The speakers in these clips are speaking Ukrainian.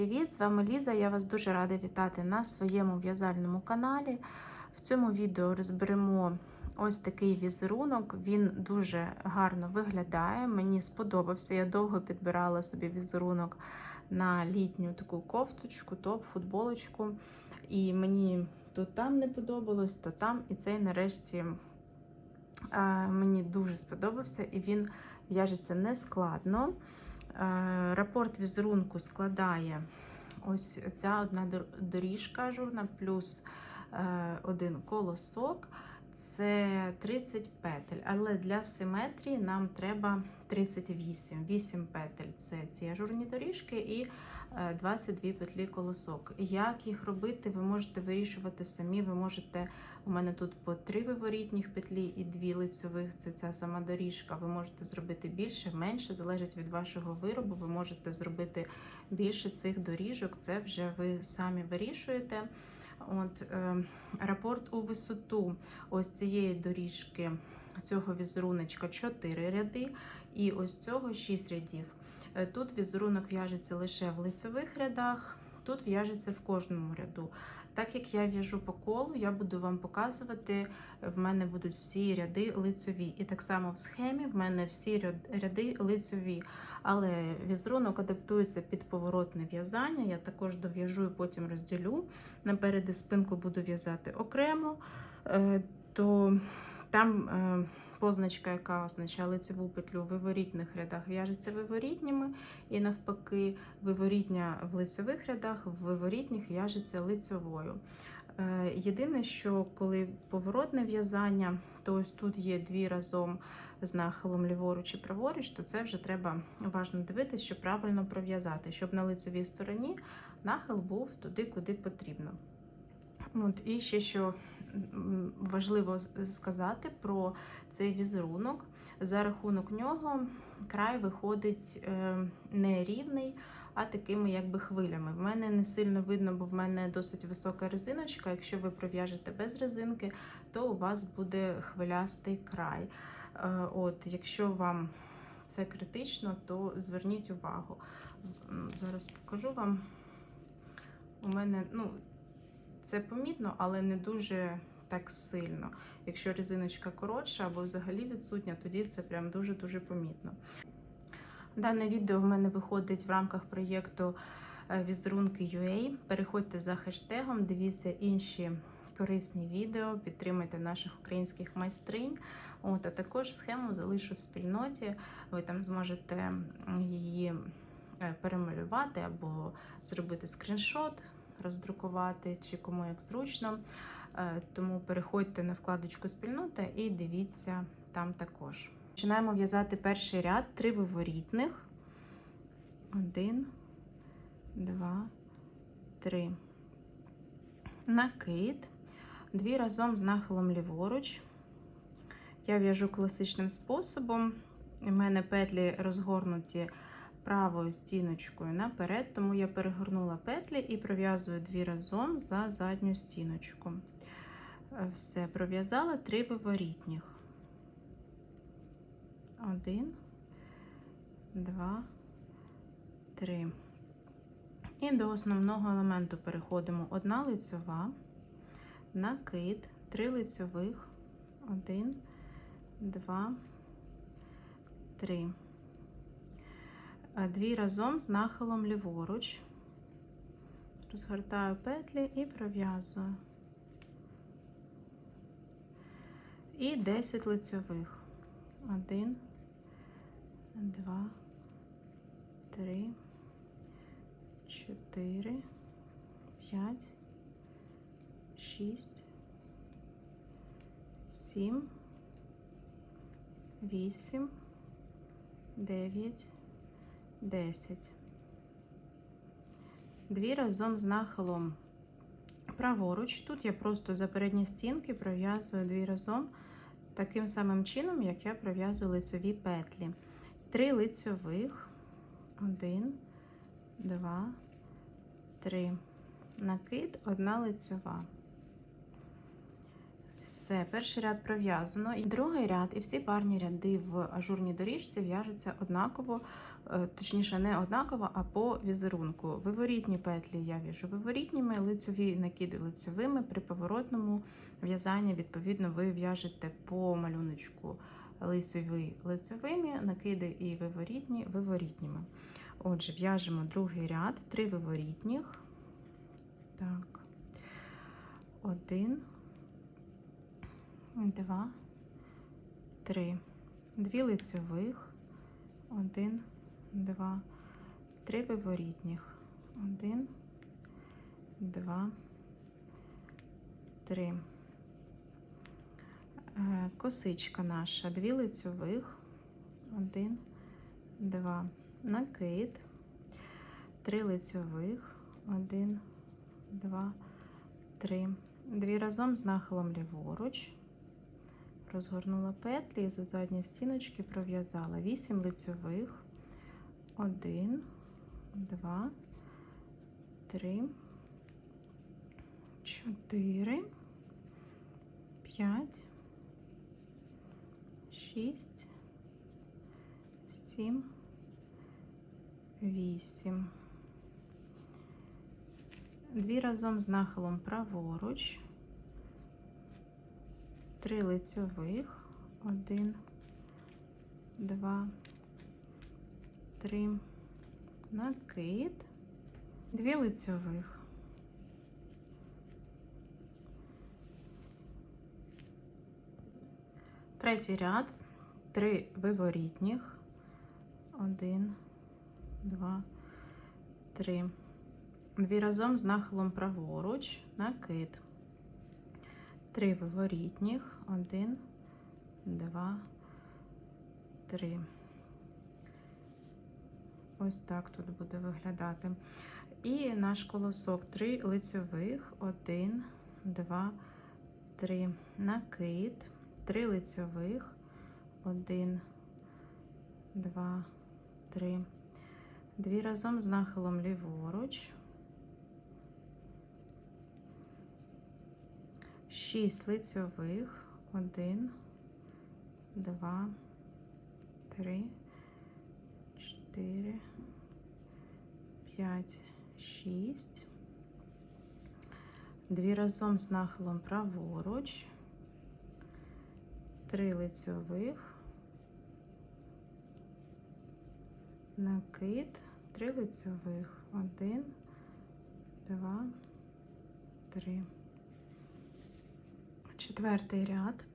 привіт! З вами Ліза. Я вас дуже рада вітати на своєму в'язальному каналі. В цьому відео розберемо ось такий візерунок. Він дуже гарно виглядає. Мені сподобався. Я довго підбирала собі візерунок на літню таку кофточку, топ, футболочку. І мені то там не подобалось, то там. І цей нарешті е, мені дуже сподобався, і він в'яжеться нескладно. Е, Рапорт візерунку складає ось ця одна доріжка ажурна плюс е, один колосок. Це 30 петель, але для симетрії нам треба 38. 8 петель це ці ажурні доріжки і е, 22 петлі колосок. Як їх робити, ви можете вирішувати самі. Ви можете, у мене тут по 3 виворітніх петлі і 2 лицьових, це ця сама доріжка. Ви можете зробити більше, менше, залежить від вашого виробу. Ви можете зробити більше цих доріжок, це вже ви самі вирішуєте. От е, рапорт у висоту ось цієї доріжки, цього візеруночка 4 ряди, і ось цього 6 рядів. Е, Тут візерунок в'яжеться лише в лицьових рядах, тут в'яжеться в кожному ряду. Так як я в'яжу по колу, я буду вам показувати, в мене будуть всі ряди лицьові. І так само в схемі в мене всі ряди лицьові. Але візерунок адаптується під поворотне в'язання. Я також дов'яжу і потім розділю. Наперед спинку буду в'язати окремо, е, то там е, позначка, яка означає лицеву петлю в виворітних рядах, в'яжеться виворітніми, і навпаки, виворітня в лицевих рядах, в виворітніх в'яжеться лицевою. Е, Єдине, що коли поворотне в'язання, то ось тут є дві разом з нахилом ліворуч і праворуч, то це вже треба уважно дивитися, щоб правильно пров'язати, щоб на лицевій стороні нахил був туди, куди потрібно. От, і ще що важливо сказати про цей візерунок. За рахунок нього край виходить е, не рівний, а такими якби хвилями. В мене не сильно видно, бо в мене досить висока резиночка. Якщо ви пров'яжете без резинки, то у вас буде хвилястий край. Е, От, якщо вам це критично, то зверніть увагу. Зараз покажу вам. У мене, ну, це помітно, але не дуже так сильно. Якщо резиночка коротша або взагалі відсутня, тоді це прям дуже-дуже помітно. Дане відео в мене виходить в рамках проєкту е, Візерунки UA. Переходьте за хештегом, дивіться інші корисні відео, підтримуйте наших українських майстринь. От, а також схему залишу в спільноті. Ви там зможете її е, перемалювати або зробити скріншот, роздрукувати, чи кому як зручно. Е, Тому переходьте на вкладочку спільнота і дивіться там також. Починаємо в'язати перший ряд, три виворітних. Один, два, три. Накид. Дві разом з нахилом ліворуч. Я в'яжу класичним способом. У мене петлі розгорнуті правою стіночкою наперед, тому я перегорнула петлі і пров'язую дві разом за задню стіночку. Е, Все, пров'язала три виворітніх. Один, два, три. І до основного елементу переходимо одна лицьова, накид, три лицьових, один, два, три. Дві разом з нахилом ліворуч. Розгортаю петлі і пров'язую. І 10 лицьових. Один, два, три, чотири, п'ять, шість, сім, вісім, дев'ять, десять. Дві разом з нахилом праворуч. Тут я просто за передні стінки пров'язую дві разом таким самим чином, як я пров'язую лицеві петлі. Три лицьових, один, два, три. Накид, одна лицьова. Все, перший ряд пров'язано. І другий ряд, і всі парні ряди в ажурній доріжці в'яжуться однаково, е, точніше, не однаково, а по візерунку. Виворітні петлі я в'яжу виворітніми, лицьові накиди лицьовими. При поворотному в'язанні, відповідно, ви в'яжете по малюночку лицьові лицьовими, накиди і виворітні виворітніми. Отже, в'яжемо другий ряд, три виворітніх. Так. Один, два, три. Дві лицьових. Один, два, три виворітніх. Один, два, три. Е, Косичка наша, дві лицьових. Один, два. Накид. Три лицьових. Один, два, три. Дві разом з нахилом ліворуч. Розгорнула петлі і за задні стіночки пров'язала. Вісім лицьових. Один, два, три, чотири, п'ять, шість, сім, вісім. Дві разом з нахилом праворуч, три лицьових, один, два, три, накид, дві лицьових. Третій ряд, три виворітніх, один, два, три. Дві разом з нахилом праворуч, накид. Три виворітніх, один, два, три. Ось так тут буде виглядати. І наш колосок три лицьових, один, два, три. Накид, три лицьових, один, два, три. Дві разом з нахилом ліворуч. 6 лицьових, 1, 2, 3, 4, 5, 6. Дві разом з нахилом праворуч, 3 лицьових, накид, 3 лицьових, 1, 2, 3. Четвертий ряд,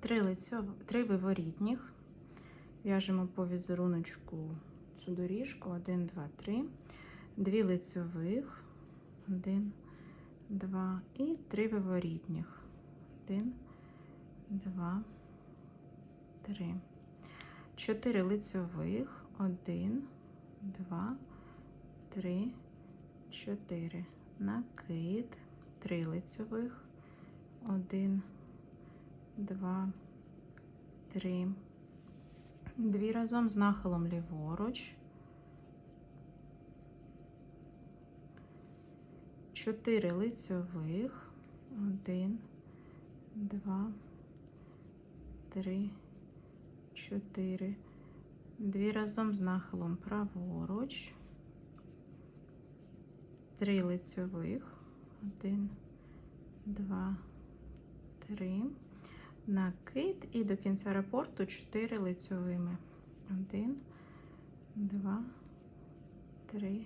три лицьов... три виворітніх. В'яжемо по візеруночку цю доріжку. Один, два, три, дві лицьових, один, два і три виворітніх. Один, два, три. Чотири лицьових, один, два, три, чотири. Накид, три лицьових. Один, два, три. Дві разом з нахилом ліворуч. Чотири лицьових. Один, два, три, чотири. Дві разом з нахилом праворуч. Три лицьових. Один, два, три. Накид і до кінця рапорту 4 лицьовими. Один, два, три,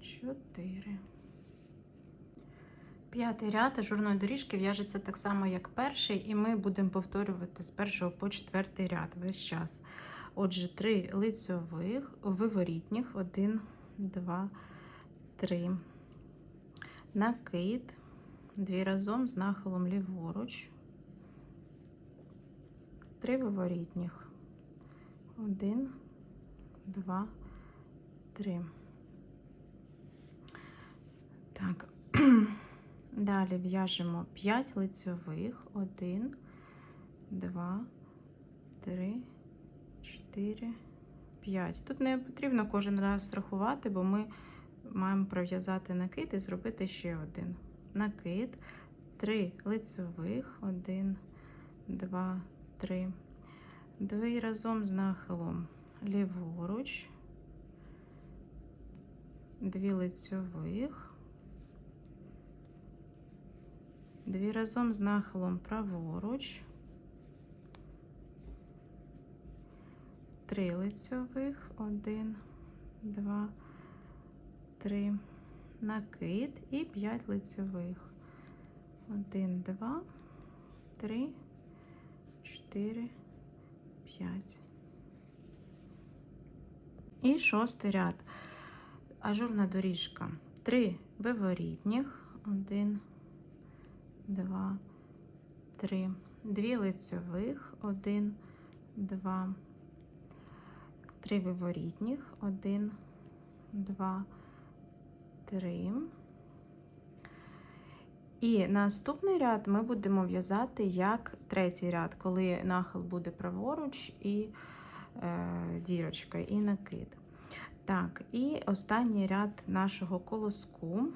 чотири. П'ятий ряд ажурної доріжки в'яжеться так само, як перший, і ми будемо повторювати з першого по четвертий ряд весь час. Отже, три лицьових, виворітніх, один, два, три. Накид, дві разом з нахилом ліворуч. Три виворітніх. Один, два, три. Так. Далі в'яжемо 5 лицьових. 1, 2, 3, 4, 5. Тут не потрібно кожен раз рахувати, бо ми маємо пров'язати накид і зробити ще один. Накид, 3 лицьових, 1, 2, 3. Дві разом з нахилом ліворуч, дві лицьових, дві разом з нахилом праворуч, три лицьових, один, два, три, накид і п'ять лицьових. Один, два, три, чотири, п'ять. І шостий ряд. Ажурна доріжка. Три виворітніх. Один, два, три. Дві лицьових. Один, два, три виворітніх. Один, два, три. І наступний ряд ми будемо в'язати як третій ряд, коли нахил буде праворуч і е, дірочка, і накид. Так, і останній ряд нашого колоску.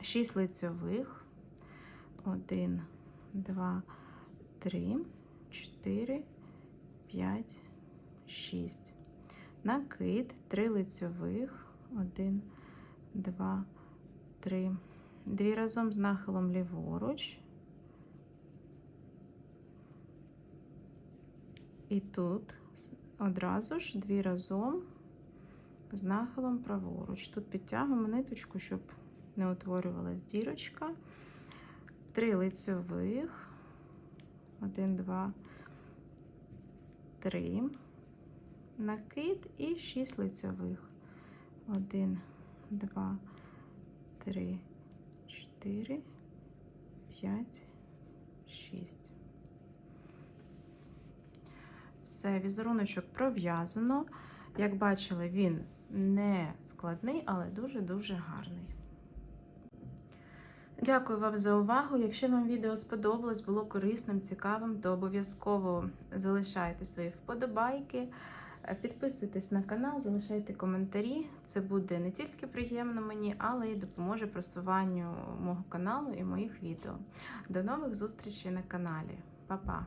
6 лицьових. 1, 2, 3, 4, 5, 6. Накид, 3 лицьових. 1, 2, 3. Дві разом з нахилом ліворуч. І тут одразу ж дві разом з нахилом праворуч. Тут підтягуємо ниточку, щоб не утворювалась дірочка. Три лицьових. Один, два, три. Накид і шість лицьових. Один, два, три. 4, 5, 6. Все, візеруночок пров'язано. Як бачили, він не складний, але дуже-дуже гарний. Дякую вам за увагу. Якщо вам відео сподобалось, було корисним, цікавим, то обов'язково залишайте свої вподобайки. Підписуйтесь на канал, залишайте коментарі. Це буде не тільки приємно мені, але й допоможе просуванню мого каналу і моїх відео. До нових зустрічей на каналі. Па-па!